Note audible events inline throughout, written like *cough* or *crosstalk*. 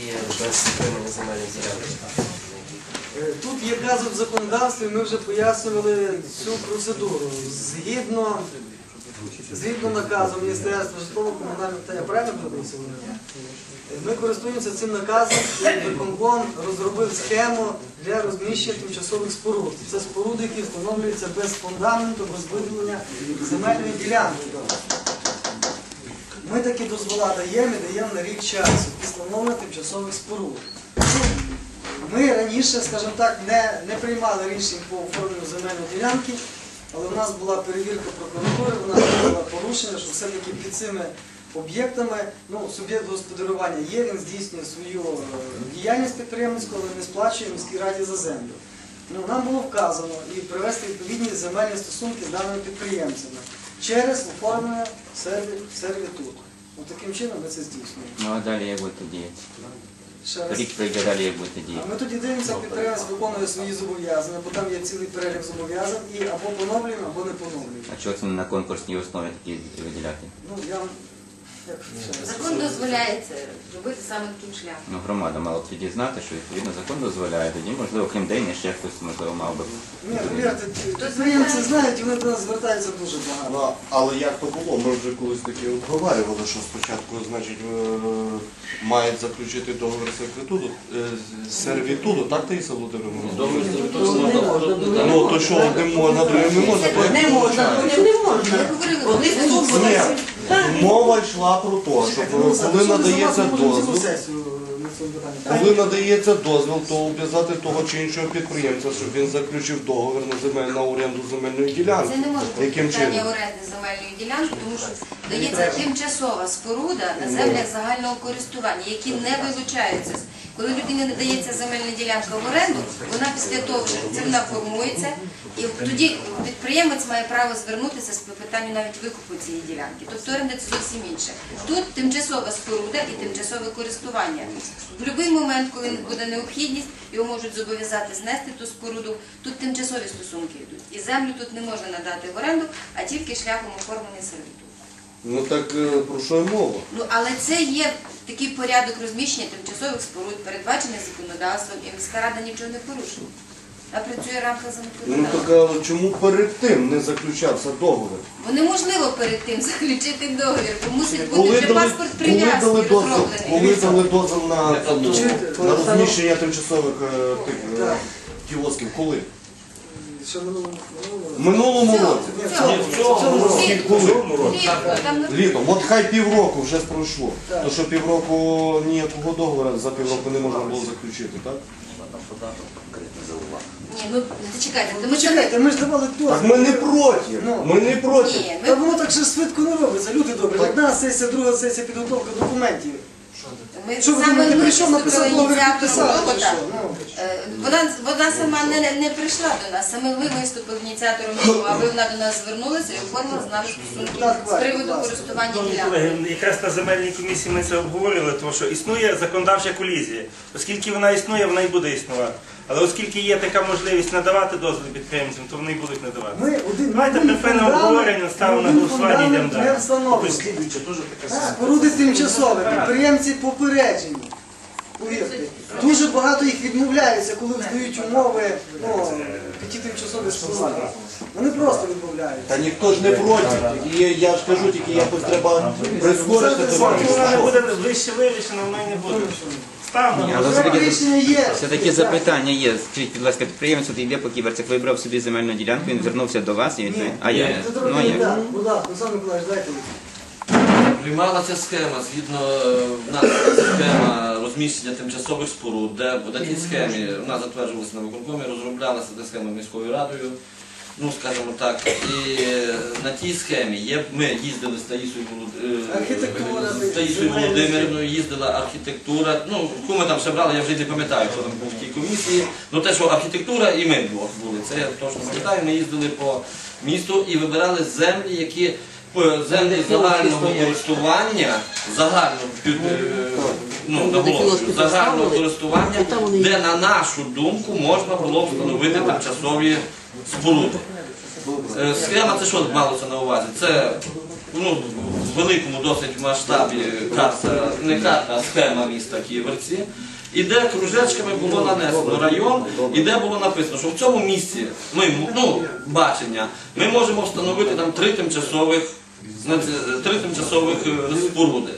і без земельних ділянок. Е, Тут є казок в законодавстві, ми вже пояснювали цю процедуру. Згідно, згідно наказу Міністерства житлово-комунального та правильно подивився? Ми користуємося цим наказом і виконком розробив схему для розміщення тимчасових споруд. Це споруди, які встановлюються без фундаменту, без виділення земельної ділянки. Ми такі дозвола даємо і даємо на рік часу після встановлення тимчасових споруд. Ми раніше, скажімо так, не, не приймали рішень по оформленню земельної ділянки, але в нас була перевірка прокуратури, вона зробила порушення, що все-таки під цими об'єктами ну, суб'єкт господарювання є, він здійснює свою е, діяльність підприємницьку, але не сплачує міській раді за землю. Ну, нам було вказано і привести відповідні земельні стосунки з даними підприємцями через оформлення серві- сервітуту. От таким чином ми це здійснюємо. Ну а далі як будете діяти? Рік прийде далі, як будете діяти. Ми тоді дивимося, підприємець виконує свої зобов'язання, бо там є цілий перелік зобов'язань і або поновлюємо, або не поновлюємо. А чого це не на конкурсній основі такі виділяти? Ну, я Закон дозволяє це робити саме таким шляхом. Ну, громада мала б тоді знати, що відповідно закон дозволяє. Тоді, можливо, крім Дейні, ще хтось, можливо, мав би. Ні, повірте, підприємці знають, і вони до нас звертаються дуже багато. Ну, але як то було? Ми вже колись таки обговорювали, що спочатку значить, е, мають заключити договір сервітуту, е, з- так Таїса Володимирівна? Не можна, Ну то що одним можна, другим не можна. то Не можна, не можна. Ми говорили, Вони вони Ні, мова йшла про те, що ну, коли надається дозвіл, коли надається дозвіл, то обов'язати того чи іншого підприємця, щоб він заключив договір на земель на оренду земельної ділянки. Це не може бути Яким питання чином? оренди земельної ділянки, тому що дається тимчасова споруда на землях загального користування, які не вилучаються. Коли людині не дається земельна ділянка в оренду, вона після того вже це вона формується, і тоді підприємець має право звернутися з питанням навіть викупу цієї ділянки. Тобто оренда це зовсім інше. Тут тимчасова споруда і тимчасове користування. В будь-який момент, коли буде необхідність, його можуть зобов'язати знести ту споруду. Тут тимчасові стосунки йдуть. І землю тут не можна надати в оренду, а тільки шляхом оформлення сервітуту. Ну так е, про що й мова? Ну але це є такий порядок розміщення тимчасових споруд, передбачений законодавством, і міська рада нічого не порушує. Вона працює в рамках Ну так законодавства. а чому перед тим не заключався договір? Бо неможливо перед тим *laughs* заключити договір, бо мусить бути Коли вже дали, паспорт коли дали прив'язки дозвіл, розроблений. коли дали дозвіл на, на розміщення тимчасових е, тих е, кіосків? Коли? Минулого В минулому році. Ні, в в цьому Літом. От хай півроку вже пройшло. Так. То що півроку ніякого договору за півроку не можна було заключити, так? Ні, ну зачекайте, ми чекайте, ми ж давали Так дозвіл. ми не проти. Ну. Ми не проти. Ні, Та ми воно так швидко не робиться, люди добрі. Одна сесія, друга сесія, підготовка документів. Ми Що ви саме думаєте, ми прийшов, написав підписав, чи що? Ну. Е, Вона, вона сама не, не прийшла до нас, саме ви виступили ініціатором а аби вона до нас звернулася і оформила з нами стосунки з приводу користування Шановні ділянкою. колеги, якраз на земельній комісії ми це обговорили, тому що існує законодавча колізія. Оскільки вона існує, вона і буде існувати. Але оскільки є така можливість надавати дозвіл підприємцям, то вони будуть надавати. Ми один Давайте припинимо фундамент- обговорення, ставимо на голосування, фундамент йдемо далі. Не встановлено. Споруди тимчасові, підприємці попереджені. Повірте. Дуже багато їх відмовляються, коли вдають умови ну, під тимчасові споруди. Вони просто відмовляються. Та ніхто ж не проти. Тільки я, ж кажу, тільки якось треба прискорити це. Вона не буде вище вирішена, вона і не буде. Але все-таки запитання є. Скажіть, будь ласка, підприємець от йде по кіберцях, вибрав собі земельну ділянку, він звернувся до вас і він. Ні, А я. це Ну. Будь ласка, Олександр Миколаївич, дайте. Приймалася схема, згідно е, в нас схема розміщення тимчасових споруд, де в тій схемі вона затверджувалася на виконкомі, розроблялася та схема міською радою. Ну, скажімо так, і е, на тій схемі є, ми їздили з Таїсою, е, Архітектура, з Таїсою Володимирівною, їздила архітектура. Ну, кому ми там ще брали, я вже не пам'ятаю, хто там був в тій комісії. Ну те, що архітектура і ми двох були, це я точно пам'ятаю. Ми їздили по місту і вибирали землі, які землі загального користування, загального е, ну, наголошую, загального користування, де на нашу думку можна було встановити тимчасові споруди. Е, Схема це що малося на увазі? Це ну, в великому досить масштабі карта, не карта, а схема міста Ківерці. І де кружечками було нанесено район, і де було написано, що в цьому місці ми ну, бачення, ми можемо встановити там три тимчасових, три тимчасових е, споруди.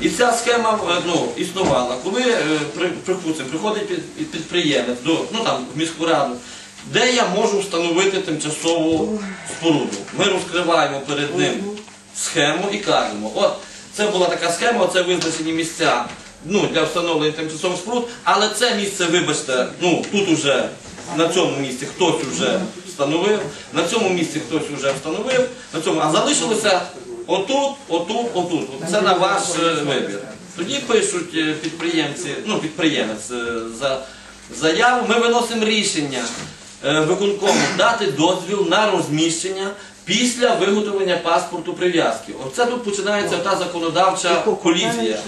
І ця схема е, ну, існувала. Коли при- припустимо, приходить під- підприємець до, ну, там, в міську раду, де я можу встановити тимчасову споруду. Ми розкриваємо перед ним схему і кажемо, от це була така схема, це визначені місця ну, для встановлення тимчасових споруд, але це місце, вибачте, ну тут уже на цьому місці хтось вже встановив, на цьому місці хтось вже встановив, на цьому, а залишилося отут, отут, отут. Це на ваш е, вибір. Тоді пишуть е, підприємці, ну підприємець е, за заяву, ми виносимо рішення виконкому дати дозвіл на розміщення після виготовлення паспорту прив'язки. Оце тут починається та законодавча колізія.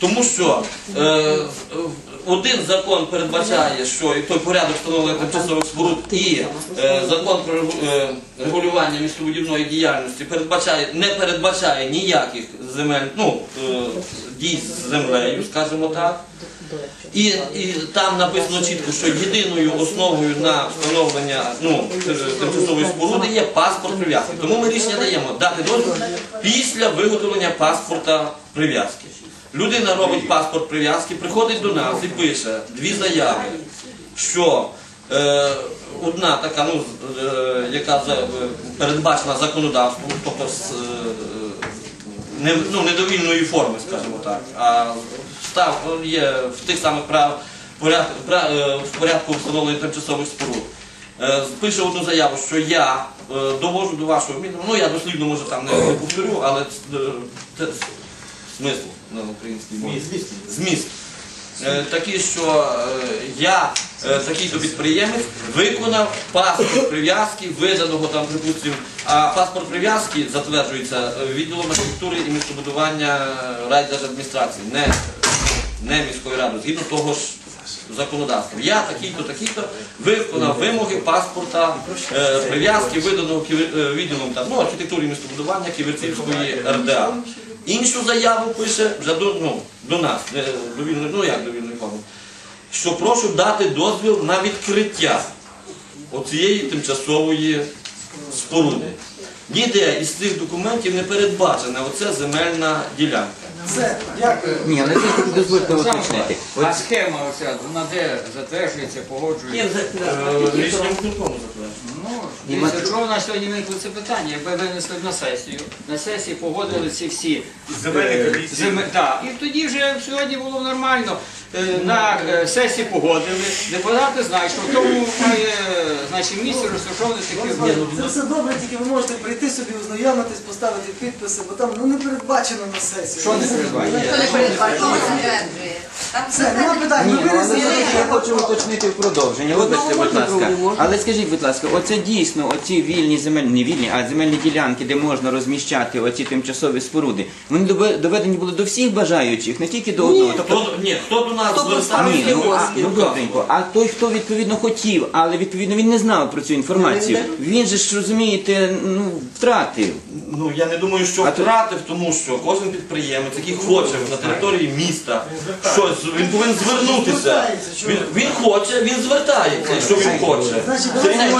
Тому що е, е, один закон передбачає, що і той порядок встановлення тимчасових споруд і е, закон про е, регулювання містобудівної діяльності передбачає, не передбачає ніяких земель, ну, е, дій з землею, скажімо так. І, і там написано чітко, що єдиною основою на встановлення ну, е, тимчасової споруди є паспорт прив'язки. Тому ми рішення даємо дати дозвіл після виготовлення паспорта прив'язки. Людина робить паспорт прив'язки, приходить до нас і пише дві заяви, що е, одна така, ну, е, яка е, передбачена законодавством, тобто е, не, ну, недовільної форми, скажімо так, а став є в тих самих прав поряд, пра- е, в порядку встановлення тимчасових споруд. Е, Пише одну заяву, що я е, довожу до вашого мінімуму, ну я дослідно може там не, не повторю, але це, це смисл на українській мові. Зміст. Е, Такий, що е, я, е, такий-то підприємець, виконав паспорт прив'язки, виданого там, припустимо, а паспорт прив'язки затверджується відділом архітектури і містобудування райдержадміністрації, не, не міською радою, згідно того ж законодавства. Я такий-то, такий-то виконав вимоги паспорта прив'язки, виданого відділом там, ну, архітектури містобудування Ківерцівської РДА. Іншу заяву пише вже до, ну, до нас, до вільної, ну як до вільної форми, що прошу дати дозвіл на відкриття оцієї тимчасової споруди. Ніде із цих документів не передбачена оця земельна ділянка. Все, дякую. Ні, але це дозвольте уточнити. А схема оця, вона де затверджується, погоджується? Е, Рішенням виконкому затверджено. Ну, Ні, чого нас сьогодні виникло це питання, якби винесли на сесію, на сесії погодили ці всі Земельні е, комісії. да, і тоді вже сьогодні було нормально. Е, На е, сесії погодили, депутати знають, що в тому має значить, місце розташований такий об'єкт. Це все добре, тільки ви можете прийти собі, ознайомитись, поставити підписи, бо там ну, не передбачено на сесії. Що не передбачено? Ніхто не передбачено, Все, нема питань. Ми ну, вирішили. я хочу уточнити в продовження. Вибачте, будь ласка. Але скажіть, будь ласка, оце дійсно оці вільні земельні, не вільні, а земельні ділянки, де можна розміщати оці тимчасові споруди, вони доведені були до всіх бажаючих, не тільки до одного. Тобто, Хто, ні, хто до нас звертався? ні, ну, а, ну добренько. А той, хто відповідно хотів, але відповідно він не знав про цю інформацію. Він же ж розумієте, ну втратив. Ну я не думаю, що втратив, тому що кожен підприємець, який хоче на території міста щось, він повинен звернутися. Він, він хоче, він звертається, якщо він хоче. Значить, Це не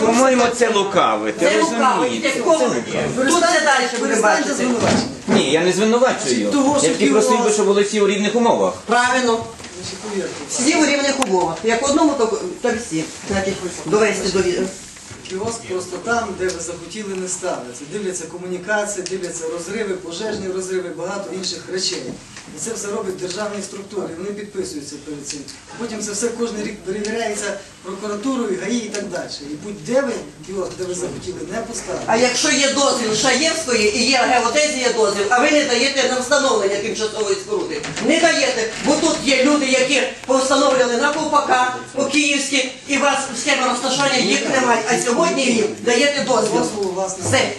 По-моєму, це лукаве. Ти розумієте? Це лукаве. Перестаньте, перестаньте звинувачення. Ні, я не звинувачую. Я тільки ті просив би, щоб були всі у рівних умовах. Правильно, всі у рівних умовах. Як одному, то, всі. Довести до. Кіоск просто там, де ви захотіли, не ставиться. Дивляться комунікації, дивляться розриви, пожежні розриви, багато інших речей. І це все робить державні структури, вони підписуються перед цим. Потім це все кожен рік перевіряється прокуратурою, ГАІ і так далі. І будь-де ви кіоск, де ви захотіли, не поставити. А якщо є дозвіл Шаєвської і є геодезія дозвіл, а ви не даєте нам встановлення тимчасової споруди, не даєте, бо тут є люди, які повстановлювали на Ковпака, у Київській, і у вас схема розташування їх немає. А сьогодні їм даєте дозвіл. Все.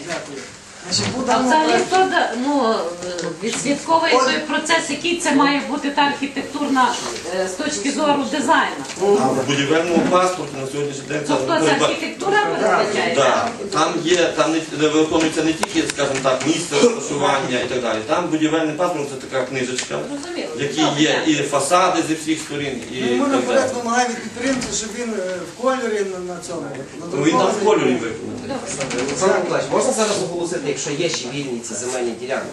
Значить, А взагалі проекту- хто да- ну, е, відслідковує той процес, який це має бути та архітектурна е, з точки зору дизайну? А в будівельному паспорті на сьогоднішній день це Тобто це архітектура передбачає? Да, там є, там не, не виконується не тільки, скажімо так, місце розташування і так далі. Там будівельний паспорт це така книжечка, Зрозуміло. в якій Добре. є і фасади зі всіх сторін, і Ну, Ми так далі. вимагаємо від підприємця, щоб він е, в кольорі на, на цьому. Ну він там в кольорі виконаний. Олександр Миколаївич, можна зараз оголосити, якщо є ще вільні ці земельні ділянки?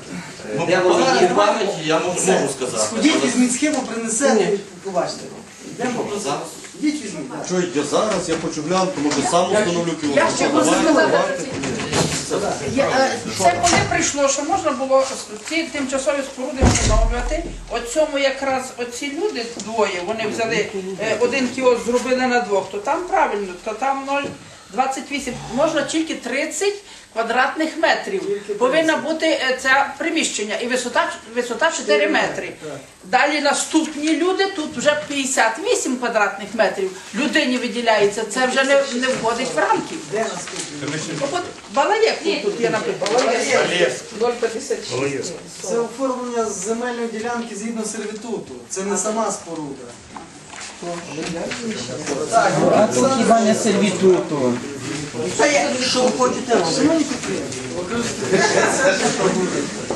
Е, Ну, Де вони є? пам'яті я можу, можу сказати. Сходіть, візьміть схему, принесете побачите. Йдемо зараз. Ідіть візьміть. так. Що я зараз, я хочу глянути, може сам установлю кіло. Я ще хочу Давайте. Я, е, Це коли прийшло, що можна було ці тимчасові споруди встановлювати. От цьому якраз оці люди двоє, вони взяли е, один кіоск зробили на двох, то там правильно, то там 0,28, можна тільки 30 квадратних метрів. Повинна бути це приміщення і висота, висота 4 метри. Далі наступні люди, тут вже 58 квадратних метрів. Людині виділяється, це вже не, не входить в рамки. Де наступний? Ну, Балаєк тут, тут є наприклад. Балаєк. 0,56. Це оформлення земельної ділянки згідно сервітуту. Це не сама споруда. А то хіба не сервітуту? Що ви хочете робити?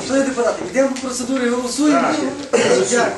Шановні депутати, йдемо по процедурі, голосуємо. Дякую.